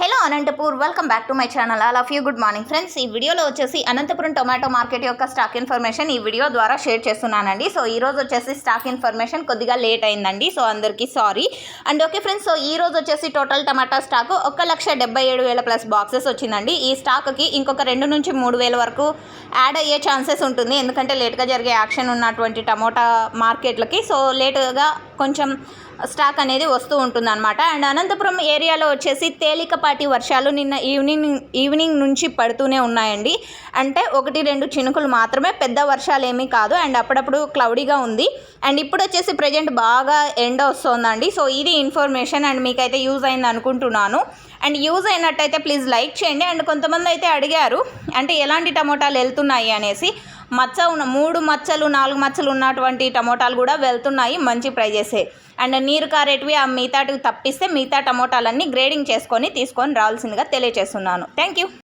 Hello Anantapur welcome back to my channel all of you good morning friends ఈ వీడియోలో వచ్చేసి Anantapuram tomato market యొక్క stock information ఈ video ద్వారా షేర్ చేస్తున్నానండి. సో ఈ రోజు వచ్చేసి స్టాక్ ఇన్ఫర్మేషన్ కొద్దిగా లేట్ అయిందండి. సో అందరికీ sorry and okay friends so ఈ రోజు వచ్చేసి టోటల్ టమాటా స్టాక్ ఒక లక్ష డెబ్బై ఏడు వేల ప్లస్ బాక్సెస్ వచ్చిందండి. ఈ స్టాక్కి ఇంకొక రెండు నుంచి మూడు వేల వరకు యాడ్ అయ్యే ఛాన్సెస్ ఉంటుంది. ఎందుకంటే లేట్గా జరిగే యాక్షన్ ఉన్నటువంటి టమోటా మార్కెట్లకి సో లేటుగా కొంచెం స్టాక్ అనేది వస్తూ ఉంటుందన్నమాట. అండ్ అనంతపురం ఏరియాలో వచ్చేసి తేలికపాటి వర్షాలు నిన్న ఈవినింగ్ ఈవినింగ్ నుంచి పడుతూనే ఉన్నాయండి. అంటే ఒకటి రెండు చినుకులు మాత్రమే పెద్ద వర్షాలు ఏమీ కాదు. అండ్ అప్పుడప్పుడు క్లౌడీగా ఉంది. అండ్ ఇప్పుడు వచ్చేసి ప్రజెంట్ బాగా ఎండ వస్తుందండి. సో ఇది ఇన్ఫర్మేషన్ అండ్ మీకైతే యూజ్ అయింది అనుకుంటున్నాను. అండ్ యూజ్ అయినట్టయితే ప్లీజ్ లైక్ చేయండి. అండ్ కొంతమంది అయితే అడిగారు అంటే ఎలాంటి టమోటాలు వెళ్తున్నాయి అనేసి. మచ్చ ఉన్న మూడు మచ్చలు నాలుగు మచ్చలు ఉన్నటువంటి టమోటాలు కూడా వెళ్తున్నాయి మంచి ప్రైజెసే అండ్ నీరు కారేటివి ఆ మిగతాటివి తప్పిస్తే మిగతా టమోటాలన్నీ గ్రేడింగ్ చేసుకొని తీసుకొని రావాల్సిందిగా తెలియజేస్తున్నాను. Thank you